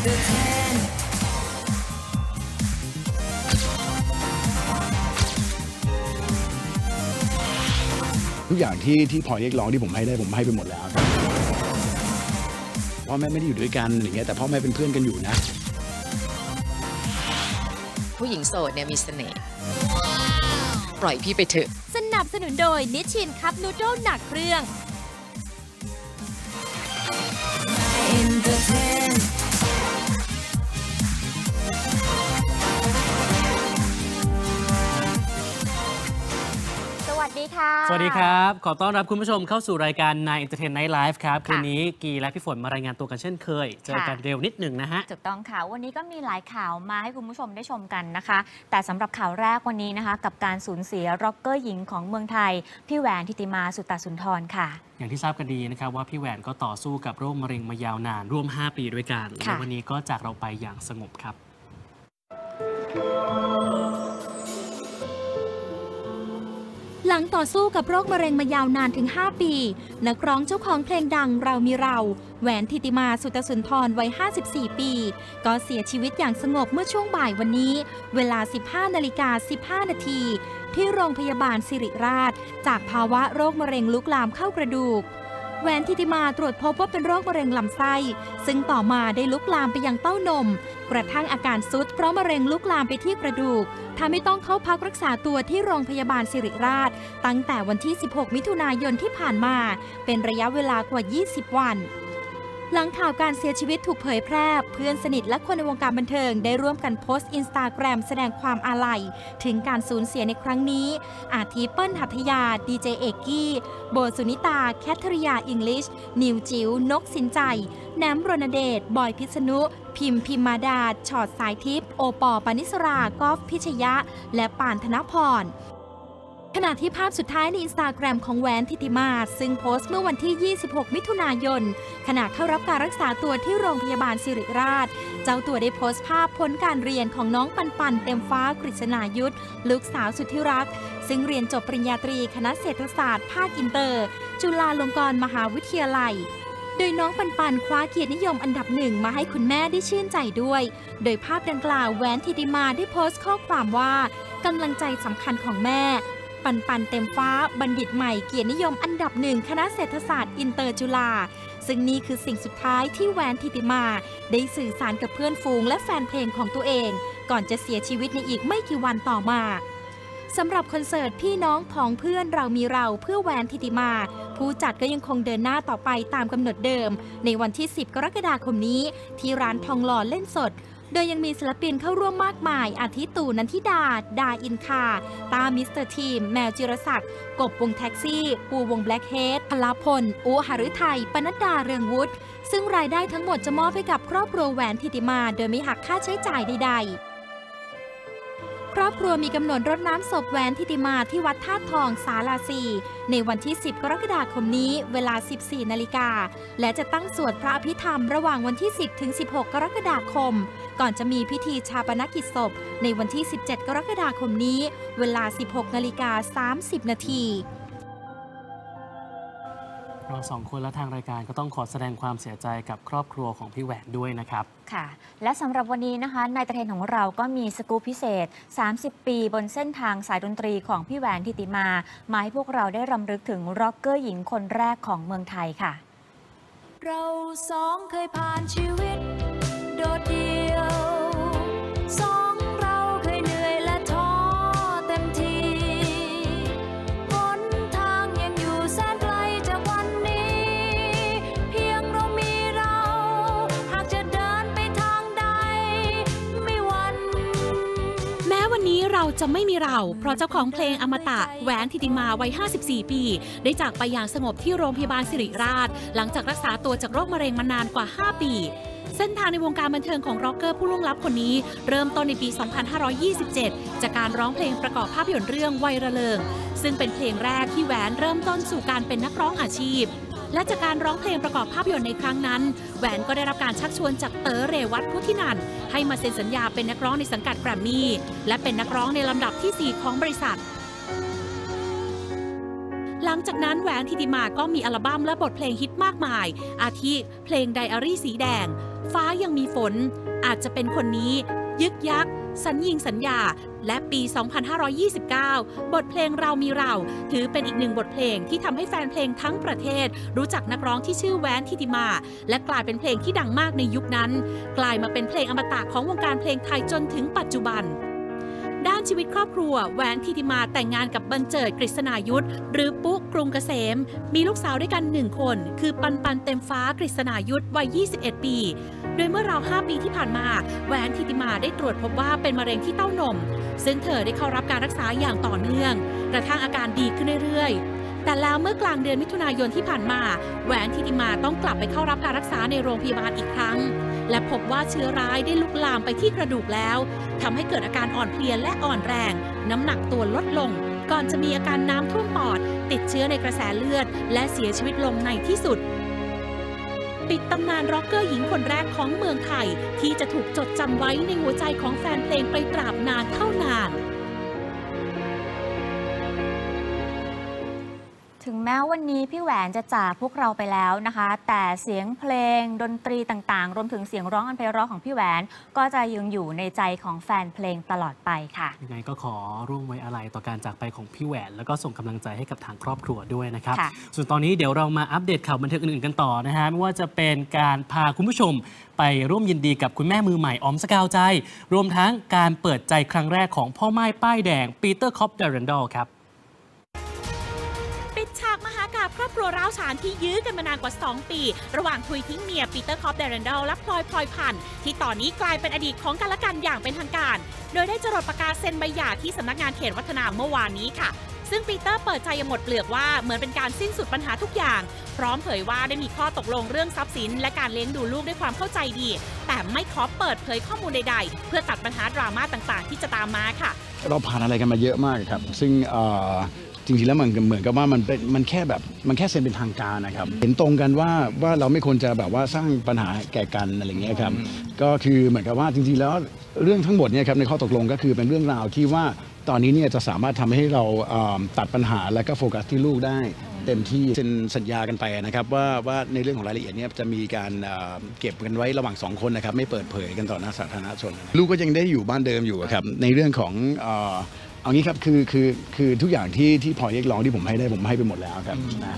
entertain ทุกอย่างที่ที่พลอยเรียกร้องที่ผมให้ได้ผมให้ไปหมดแล้วครับพ่อแม่ไม่ได้อยู่ด้วยกันอย่างเงี้ยแต่พ่อแม่เป็นเพื่อนกันอยู่นะ ผู้หญิงโสดเนี่ยมีเสน่ห์ปล่อยพี่ไปเถอะ สนับสนุนโดยนิชชินคัพนูโดลหนักเครื่อง entertain สวัสดีค่ะ สวัสดีครับ ขอต้อนรับคุณผู้ชมเข้าสู่รายการนาย Entertain Night Live ครับ คืนนี้กีและพี่ฝนมารายงานตัวกันเช่นเคย เจอกันเร็วนิดหนึ่งนะฮะ ถูกต้องค่ะ วันนี้ก็มีหลายข่าวมาให้คุณผู้ชมได้ชมกันนะคะ แต่สำหรับข่าวแรกวันนี้นะคะ กับการสูญเสียร็อกเกอร์หญิงของเมืองไทย พี่แหวนทิติมาสุตตาสุนทรค่ะอย่างที่ทราบกันดีนะครับว่าพี่แหวนก็ต่อสู้กับโรคมะเร็งมายาวนานร่วม 5 ปีด้วยกันค่ะและวันนี้ก็จากเราไปอย่างสงบครับ หลังต่อสู้กับโรคมะเร็งมายาวนานถึง 5 ปี นักร้องเจ้าของเพลงดังเรามีเรา แหวนทิติมาสุตสุนทรวัย 54 ปี ก็เสียชีวิตอย่างสงบเมื่อช่วงบ่ายวันนี้ เวลา 15นาฬิกา 15 นาที ที่โรงพยาบาลสิริราช จากภาวะโรคมะเร็งลุกลามเข้ากระดูก แหวนทิติมาตรวจพบว่าเป็นโรคมะเร็งลำไส้ ซึ่งต่อมาได้ลุกลามไปยังเต้านม กระทั่งอาการซุดเพราะมะเร็งลุกลามไปที่กระดูกทำให้ต้องเข้าพักรักษาตัวที่โรงพยาบาลสิริราช ตั้งแต่วันที่ 16 มิถุนายนที่ผ่านมา เป็นระยะเวลากว่า 20 วัน หลังข่าวการเสียชีวิตถูกเผยแพร่ เพื่อนสนิทและคนในวงการบันเทิงได้ร่วมกันโพสต์อินสตาแกรมแสดงความอาลัย ถึงการสูญเสียในครั้งนี้ อาทิเปิ้ลหัตยา ดีเจเอกกี้ โบสุนิตา แคทริยา อิงลิช นิวจิวนกสินใจ แหนมรณเดช บอยพิษณุ พิมพ์พิมมาดาชอดสายทิพย์ โอปอปานิสรา กอฟพิชยะ และป่านธนพร ขณะที่ภาพสุดท้ายในอินสตาแกรมของแหวนทิติมาศซึ่งโพสต์เมื่อวันที่ 26 มิถุนายน ขณะเข้ารับการรักษาตัวที่โรงพยาบาลสิริราช เจ้าตัวได้โพสต์ภาพผลการเรียนของน้องปันปันเต็มฟ้ากฤษณายุทธลูกสาวสุดที่รัก ซึ่งเรียนจบปริญญาตรีคณะเศรษฐศาสตร์ภาคอินเตอร์ จุฬาลงกรณ์มหาวิทยาลัยโดยน้องปันปันคว้าเกียรตินิยมอันดับหนึ่งมาให้คุณแม่ได้ชื่นใจด้วย โดยภาพดังกล่าวแหวนทิติมาได้โพสต์ข้อความว่ากำลังใจสำคัญของแม่ ปันปันเต็มฟ้าบัณฑิตใหม่เกียรตินิยมอันดับหนึ่งคณะเศรษฐศาสตร์อินเตอร์จุฬาซึ่งนี่คือสิ่งสุดท้ายที่แวนทิติมา ได้สื่อสารกับเพื่อนฝูงและแฟนเพลงของตัวเอง ก่อนจะเสียชีวิตในอีกไม่กี่วันต่อมาสำหรับคอนเสิร์ตพี่น้องผองเพื่อนเรามีเราเพื่อแวนทิติมา ผู้จัดก็ยังคงเดินหน้าต่อไปตามกำหนดเดิม ในวันที่ 10 กรกฎาคมนี้ ที่ร้านทองหล่อเล่นสด โดยยังมีศิลปินเข้าร่วมมากมาย อาทิตู่นันทิดา ดาอินคา ตามิสเตอร์ทีม แมวจิรศักดิ์ กบวงแท็กซี่ ปูวงแบล็กเฮดพลาพลอุหฤทัยปนัดดาเรืองวุฒิซึ่งรายได้ทั้งหมดจะมอบให้กับครอบครัวแหวนทิติมา โดยไม่หักค่าใช้จ่ายใดๆ ครอบครัวมีกำหนดรดน้ำศพแหวนทิติมาที่วัดธาตุทองสาลาสีในวันที่ 10 กรกฎาคมนี้เวลา 14 นาฬิกา และจะตั้งสวดพระอภิธรรมระหว่างวันที่ 10 ถึง 16 กรกฎาคม ก่อนจะมีพิธีชาปนกิจศพ ในวันที่ 17 กรกฎาคมนี้ เวลา 16 นาฬิกา 30 นาที เราสองคนและทางรายการก็ต้องขอแสดงความเสียใจกับครอบครัวของพี่แหวนด้วยนะครับ ค่ะ และสำหรับวันนี้นะคะนายตะเทนของเราก็มีสกู๊ปพิเศษ 30 ปีบนเส้นทางสายดนตรีของพี่แหวนทิติมา มาให้พวกเราได้รำลึกถึงร็อกเกอร์หญิงคนแรกของเมืองไทยค่ะ เราสองเคยผ่านชีวิต จะไม่มีเรา เพราะเจ้าของเพลงอมตะแหวนทิติมาวัย 54 ปี ได้จากไปอย่างสงบที่โรงพยาบาลสิริราช หลังจากรักษาตัวจากโรคมะเร็งมานานกว่า 5 ปีเส้นทางในวงการบันเทิงของร็อกเกอร์ผู้ล่วงลับคนนี้ เริ่มต้นในปี 2527 จากการร้องเพลงประกอบภาพยนตร์เรื่องวัยระเริง ซึ่งเป็นเพลงแรกที่แหวนเริ่มต้นสู่การเป็นนักร้องอาชีพ และจากการร้องเพลงประกอบภาพยนตร์ในครั้งนั้น แหวนก็ได้รับการชักชวนจากเต๋อเรวัตพุทธินันให้มาเซ็นสัญญาเป็นนักร้องในสังกัดแกรมมี่และเป็นนักร้องในลำดับทีสี่4 ของบริษัทหลังจากนั้นแหวนทิติมาก็มีอัลบั้มและบทเพลงฮิตมากมาย อาทิเพลงไดอารี่สีแดง ฟ้ายังมีฝน อาจจะเป็นคนนี้ ยึกยักสัญญิงสัญญา และปี 2529 บทเพลงเรามีเรา ถือเป็นอีกหนึ่งบทเพลงที่ทำให้แฟนเพลงทั้งประเทศ รู้จักนักร้องที่ชื่อแวนทิติมา และกลายเป็นเพลงที่ดังมากในยุคนั้น กลายมาเป็นเพลงอมตะของวงการเพลงไทยจนถึงปัจจุบัน ด้านชีวิตครอบครัวแหวนทิติมาแต่งงานกับบันเจิดกฤษณายุทธหรือปุ๊กกรุงเกษม มีลูกสาวด้วยกันหนึ่งคน คือปันปันเต็มฟ้ากฤษณายุทธวัย 21 ปี โดยเมื่อราว 5 ปีที่ผ่านมาแหวนทิติมาได้ตรวจพบว่าเป็นมะเร็งที่เต้านม ซึ่งเธอได้เข้ารับการรักษาอย่างต่อเนื่อง กระทั่งอาการดีขึ้นเรื่อยๆ แต่แล้วเมื่อกลางเดือนมิถุนายนที่ผ่านมา แหวนทิติมาต้องกลับไปเข้ารับการรักษาในโรงพยาบาลอีกครั้ง และพบว่าเชื้อร้ายได้ลุกลามไปที่กระดูกแล้วทำให้เกิดอาการอ่อนเพลียและอ่อนแรง น้ำหนักตัวลดลง ก่อนจะมีอาการน้ำท่วมปอด ติดเชื้อในกระแสเลือด และเสียชีวิตลงในที่สุด ปิดตำนานร็อกเกอร์หญิงคนแรกของเมืองไทย ที่จะถูกจดจำไว้ในหัวใจของแฟนเพลงไปตราบนานเท่านาน ถึงแม้วันนี้พี่แหวนจะจากพวกเราไปแล้วนะคะ แต่เสียงเพลงดนตรีต่างๆ รวมถึงเสียงร้องอันไพเราะของพี่แหวน ก็จะยังอยู่ในใจของแฟนเพลงตลอดไปค่ะ ยังไงก็ขอร่วมไว้อะไรต่อการจากไปของพี่แหวน แล้วก็ส่งกำลังใจให้กับทางครอบครัวด้วยนะครับค่ะส่วนตอนนี้เดี๋ยวเรามาอัปเดตข่าวบันเทิงอื่นๆกันต่อนะฮะไม่ว่าจะเป็นการพาคุณผู้ชมไปร่วมยินดีกับคุณแม่มือใหม่ออมสกาวใจ รวมทั้งการเปิดใจครั้งแรกของพ่อไม้ป้ายแดงปีเตอร์คอปเดรันดอลครับาวฉานที่ยื้อกันมานานกว่า 2 ปี ระหว่างทุยทิ้งเมียปีเตอร์คอปเดรันดอลและพลอยพลอยพันธ์ที่ตอนนี้กลายเป็นอดีตของกันและกันอย่างเป็นทางการ โดยได้จรดประกาศเซ็นใบหย่าที่สำนักงานเขตวัฒนาเมื่อวานนี้ค่ะซึ่งปีเตอร์เปิดใจอย่างหมดเปลือกว่าเหมือนเป็นการสิ้นสุดปัญหาทุกอย่าง พร้อมเผยว่าได้มีข้อตกลงเรื่องทรัพย์สิน และการเลี้ยงดูลูกด้วยความเข้าใจดี แต่ไม่ขอเปิดเผยข้อมูลใดๆ เพื่อตัดปัญหาดราม่าต่างๆ ที่จะตามมาค่ะ เราผ่านอะไรกันมาเยอะมากครับ ซึ่งอ่อ จริงๆแล้วมันเหมือนกับว่ามันเป็นมันแค่แบบมันแค่เซ็นเป็นทางการนะครับ เห็นตรงกันว่าว่าเราไม่ควรจะแบบว่าสร้างปัญหาแก่กันอะไรเงี้ยครับก็คือเหมือนกับว่าจริงๆแล้วเรื่องทั้งหมดเนี่ยครับในข้อตกลงก็คือเป็นเรื่องราวที่ว่าตอนนี้เนี่ยจะสามารถทำให้เราตัดปัญหาแล้วก็โฟกัสที่ลูกได้เต็มที่เซ็นสัญญากันไปนะครับว่าว่าในเรื่องของรายละเอียดเนี่ยจะมีการเก็บกันไว้ระหว่างสองคนนะครับไม่เปิดเผยกันต่อหน้าสาธารณชน ลูกก็ยังได้อยู่บ้านเดิมอยู่ครับในเรื่องของ เอางี้ครับคือคือคือทุกอย่างที่ที่พลอยเรียกร้องที่ผมให้ได้ผมให้ไปหมดแล้วครับนะ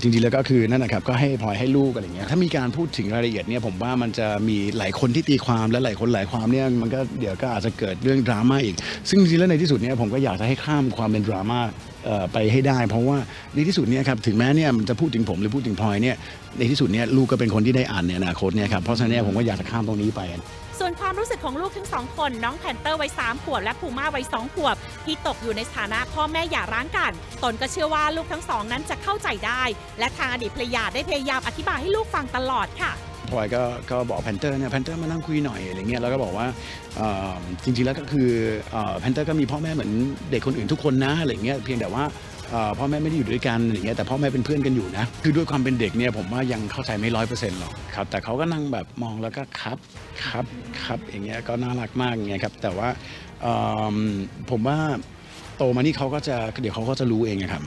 จริงๆแล้วก็คือนั่นนะครับก็ให้พลอยให้ลูกอะไรอย่างเงี้ยถ้ามีการพูดถึงรายละเอียดเนี่ยผมว่ามันจะมีหลายคนที่ตีความและหลายคนหลายความเนี่ยมันก็เดี๋ยวก็อาจจะเกิดเรื่องดราม่าอีก ซึ่งจริงๆแล้วในที่สุดเนี่ยผมก็อยากจะให้ข้ามความเป็นดราม่าเอ่อไปให้ได้ เพราะว่าในที่สุดเนี่ยครับถึงแม้เนี่ยมันจะพูดถึงผมหรือพูดถึงพลอยเนี่ยในที่สุดเนี่ยลูกก็เป็นคนที่ได้อ่านในอนาคตเนี่ยครับเพราะฉะนั้นผมก็อยากจะข้ามตรงนี้ไปส่วนความรู้สึกของลูกทั้งสองคน น้องแพนเตอร์วัย3ขวบและภูม่าวัย2ขวบ ที่ตกอยู่ในสถานะพ่อแม่หย่าร้างกัน ตนก็เชื่อว่าลูกทั้งสองนั้นจะเข้าใจได้ และทางอดีตภรรยาได้พยายามอธิบายให้ลูกฟังตลอดค่ะพลอยก็ก็บอกแพนเตอร์เนี่ยแพนเตอร์มานั่งคุยหน่อยอะไรเงี้ยแล้วก็บอกว่าจริงๆแล้วก็คือแพนเตอร์ก็มีพ่อแม่เหมือนเด็กคนอื่นทุกคนนะอะไรเงี้ยเพียงแต่ว่าพ่อแม่ไม่ได้อยู่ด้วยกันอะไรเงี้ยแต่พ่อแม่เป็นเพื่อนกันอยู่นะ คือด้วยความเป็นเด็กเนี่ยผมว่ายังเข้าใจไม่ร้อยเปอร์เซ็นต์หรอกครับ แต่เขาก็นั่งแบบมองแล้วก็ครับครับครับอย่างเงี้ยก็น่ารักมากอย่างเงี้ยครับแต่ว่าผมว่าโตมานี่เขาก็จะเดี๋ยวเขาก็จะรู้เองครับ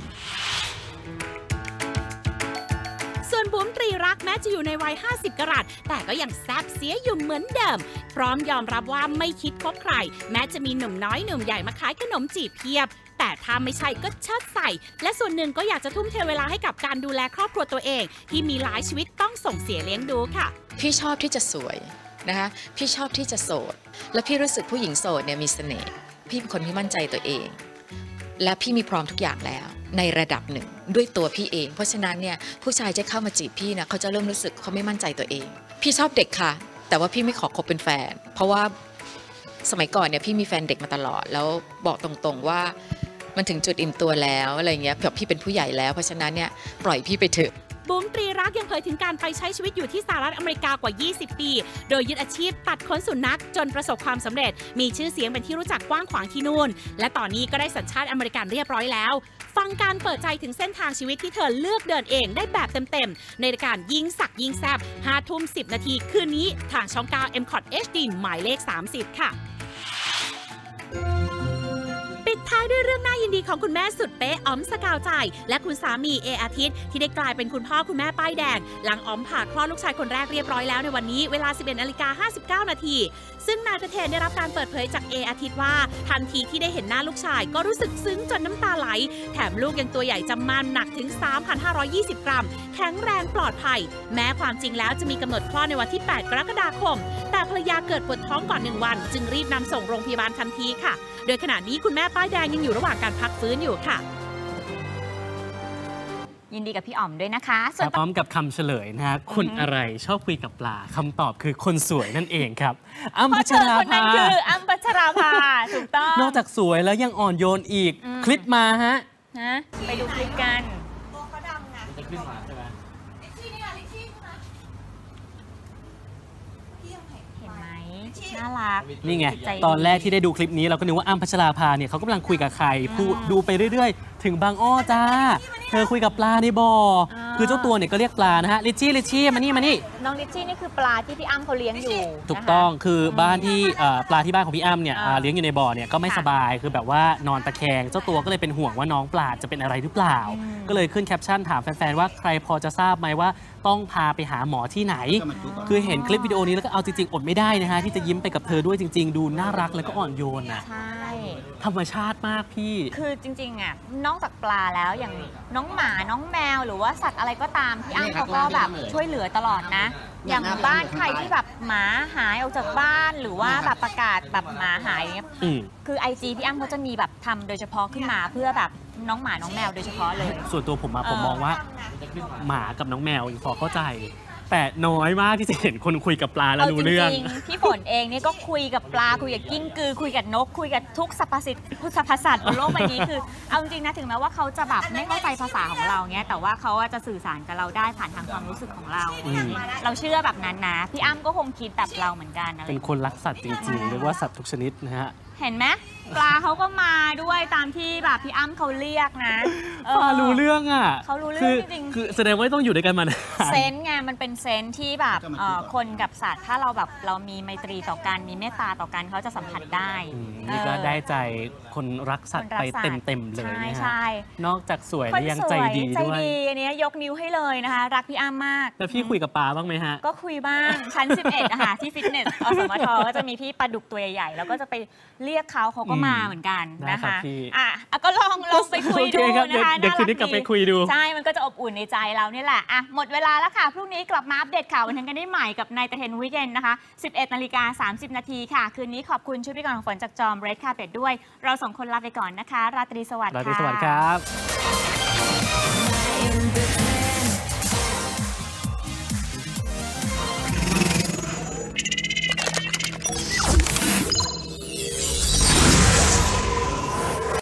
จะอยู่ในวัย 50 กรัตแต่ก็ยังแซบเสียอยู่เหมือนเดิม พร้อมยอมรับว่าไม่คิดคบใคร แม้จะมีหนุ่มน้อยหนุ่มใหญ่มาขายขนมจีบเพียบแต่ถ้าไม่ใช่ก็เชิดใส่ และส่วนหนึ่งก็อยากจะทุ่มเทเวลาให้กับการดูแลครอบครัวตัวเอง ที่มีหลายชีวิตต้องส่งเสียเลี้ยงดูค่ะ พี่ชอบที่จะสวยนะคะพี่ชอบที่จะโสด และพี่รู้สึกผู้หญิงโสดเนี่ยมีเสน่ห์พี่เป็นคนที่มั่นใจตัวเอง และพี่มีพร้อมทุกอย่างแล้ว ในระดับหนึ่งด้วยตัวพี่เอง เพราะฉะนั้นเนี่ยผู้ชายจะเข้ามาจีบพี่นะเขาจะเริ่มรู้สึกเขาไม่มั่นใจตัวเอง พี่ชอบเด็กค่ะ แต่ว่าพี่ไม่ขอคบเป็นแฟน เพราะว่าสมัยก่อนเนี่ยพี่มีแฟนเด็กมาตลอด แล้วบอกตรงๆว่ามันถึงจุดอิ่มตัวแล้วอะไรเงี้ยแบบพี่เป็นผู้ใหญ่แล้ว เพราะฉะนั้นเนี่ยปล่อยพี่ไปเถอะ บุ๋มตรีรักยังเผยถึงการไปใช้ชีวิตอยู่ที่สหรัฐอเมริกากว่า 20 ปี โดยยึดอาชีพตัดขนสุนัขจนประสบความสำเร็จ มีชื่อเสียงเป็นที่รู้จักกว้างขวางที่นู่น และตอนนี้ก็ได้สัญชาติอเมริกันเรียบร้อยแล้ว ฟังการเปิดใจถึงเส้นทางชีวิตที่เธอเลือกเดินเองได้แบบเต็มๆ ในรายการยิงสักยิงแซบ5ทุ่ม 10 นาทีคืนนี้ทางช่อง9 m c o t HD หมายเลข 30 ค่ะ ปิดท้ายด้วยเรื่องน่า ยินดีของคุณแม่สุดเป๊ะอ๋อมสกาวใจ และคุณสามีเออาทิตย์ ที่ได้กลายเป็นคุณพ่อคุณแม่ป้ายแดง หลังอ๋อมผ่าคลอดลูกชายคนแรกเรียบร้อยแล้วในวันนี้เวลา 11นาฬิกา59 นาที ซึ่งนายประเทนได้รับการเปิดเผยจากเออาทิตย์ว่า ทันทีที่ได้เห็นหน้าลูกชายก็รู้สึกซึ้งจนน้ำตาไหล แถมลูกยังตัวใหญ่จำมันหนักถึง 3,520 กรัม แข็งแรงปลอดภัย แม้ความจริงแล้วจะมีกำหนดคลอดในวันที่ 8 กรกฎาคม แต่ภรรยาเกิดปวดท้องก่อนหนึ่งวัน จึงรีบนำส่งโรงพยาบาลทันทีค่ะ โดยขณะนี้คุณแม่ป้ายแดงยังอยู่ระหว่างการพักฟื้นอยู่ค่ะยินดีกับพี่อ๋อมด้วยนะคะคส่วนรับพร้อมกับคำเฉลยนะฮะคนอะไรชอบคุยกับปลาคำตอบคือคนสวยนั่นเองครับอ้ำพ่อพัชเชิญราคนนั้ภานคืออ้ำพัชราภาถูกต้องนอกจากสวยแล้วยังอ่อนโยนอีกอืมคลิปมาฮะนะไปดูคลิปกันจะขึ้นมาใช่ไหม เห็นไหม น่ารัก นี่ไง ใจดี ตอนแรกที่ได้ดูคลิปนี้เราก็นึกว่าอ้ำพัชราภาเนี่ยเขากำลังคุยกับใครพูดดูไปเรื่อย ๆ ถึงบางอ้อจ้า เธอคุยกับปลาในบ่ออา คือเจ้าตัวเนี่ยก็เรียกปลานะฮะลิชชี่ลิชชี่มานี่มานี่น้องลิชชี่นี่คือปลาที่พี่อ้ำเขาเลี้ยงอยู่ถูกนะคะ ต้องคือบ้านที่เอ่อปลาที่บ้านของพี่อ้ำเนี่ยอ่าอ่าเลี้ยงอยู่ในบ่อเนี่ยก็ไม่ค่ะสบายคือแบบว่านอนตะแคงเจ้าตัวก็เลยเป็นห่วงว่าน้องปลาจะเป็นอะไรหรือเปล่า อืม ก็เลยขึ้นแคปชั่นถามแฟนๆว่าใครพอจะทราบไหมว่าต้องพาไปหาหมอที่ไหนคือเห็นคลิปวิดีโอนี้แล้วก็เอาจริงๆอดไม่ได้นะฮะที่จะยิ้มไปกับเธอด้วยจริง ๆ ดูน่ารักแล้วก็อ่อนโยนนะ ใช่ ธรรมชาติมากพี่ คือจริงๆอะนอกจากปลาแล้วอย่างน้องหมาน้องแมวหรือว่าสัตว์อะไรก็ตามพี่อ้ำเขาก็แบบช่วยเหลือตลอดนะ อย่างบ้านใครที่แบบหมาหายออกจากบ้านหรือว่าแบบประกาศแบบหมาหายเนี่ยอืม คือ IG พี่อ้ำเขาจะมีแบบทำโดยเฉพาะขึ้นมาเพื่อแบบน้องหมาน้องแมวโดยเฉพาะเลย ส่วนตัวผมอะเออผมมองว่า หมากับน้องแมวยังพอเข้าใจ แต่น้อยมากที่จะเห็นคนคุยกับปลาแล้วรู้เรื่องจริงๆพี่ฝนเองเนี่ยก็คุยกับปลาคุยกับกิ้งกือ คุยกับนก คุยกับทุกสรรพสิทธิ์ทุกสรรพสัตว์บนโลกใบนี้คือเอาจริงๆนะถึงแม้ว่าเขาจะแบบไม่เข้าใจภาษาของเราเนี้ยแต่ว่าเขาอะจะสื่อสารกับเราได้ผ่านทางความรู้สึกของเรา อืม เราเชื่อแบบนั้นนะพี่อ้ำก็คงคิดแบบเราเหมือนกันอะไรเป็นคนรักสัตว์จริงๆเรียกว่าสัตว์ทุกชนิดนะฮะ เห็นไหมปลาเขาก็มาด้วยตามที่แบบพี่อ้ำเขาเรียกนะเออ ปลารู้เรื่องอะเขารู้เรื่องคือจริงๆ คือแสดงว่าต้องอยู่ด้วยกันมานานเซนส์ไงมันเป็นเซนส์ที่แบบเอ่อคนกับสัตว์ถ้าเราแบบเรามีไมตรีต่อกันมีเมตตาต่อกันเขาจะสัมผัสได้อืมนี่ก็ได้ใจคนรักสัตว์คนรัไปกสัตว์เต็มๆเลยใช่นะฮะใช่นอกจากสวยคนแล้วยังสใจวยดีใจด้วย ดีอันนี้ยกนิ้วให้เลยนะคะ รักพี่อ้ำมาก แล้วพี่คุยกับปลาบ้างไหมฮะ ก็คุยบ้าง ชั้น 11อะค่ะที่ฟิตเนสอสมทก็จะมีพี่ปลาดุกตัวใหญ่ๆ แล้วก็จะไปเรียกเขาเขาก็อืมมาเหมือนกันได้นะครับคะพี่อะอะก็ลองลองไปคุยโอเคดูครับนะคะเดี๋ยวเดี๋ยวคืนนี้กลับไปคุยดู ใช่ มันก็จะอบอุ่นในใจเราเนี่ยแหละอะหมดเวลาแล้วค่ะ พรุ่งนี้กลับมาอัปเดตข่าวบันเทิงกันได้ใหม่กับนายตะเทนวีเกนนะคะ 11นาฬิกา30 นาทีค่ะ คืนนี้ขอบคุณชุดพิกรของฝนจากจอมเรดคาเป็ดด้วย เราสองคนลาไปก่อนนะคะ ราตรีสวัสดิ์ราค่ะตรีสวัสดิ์ครับ in between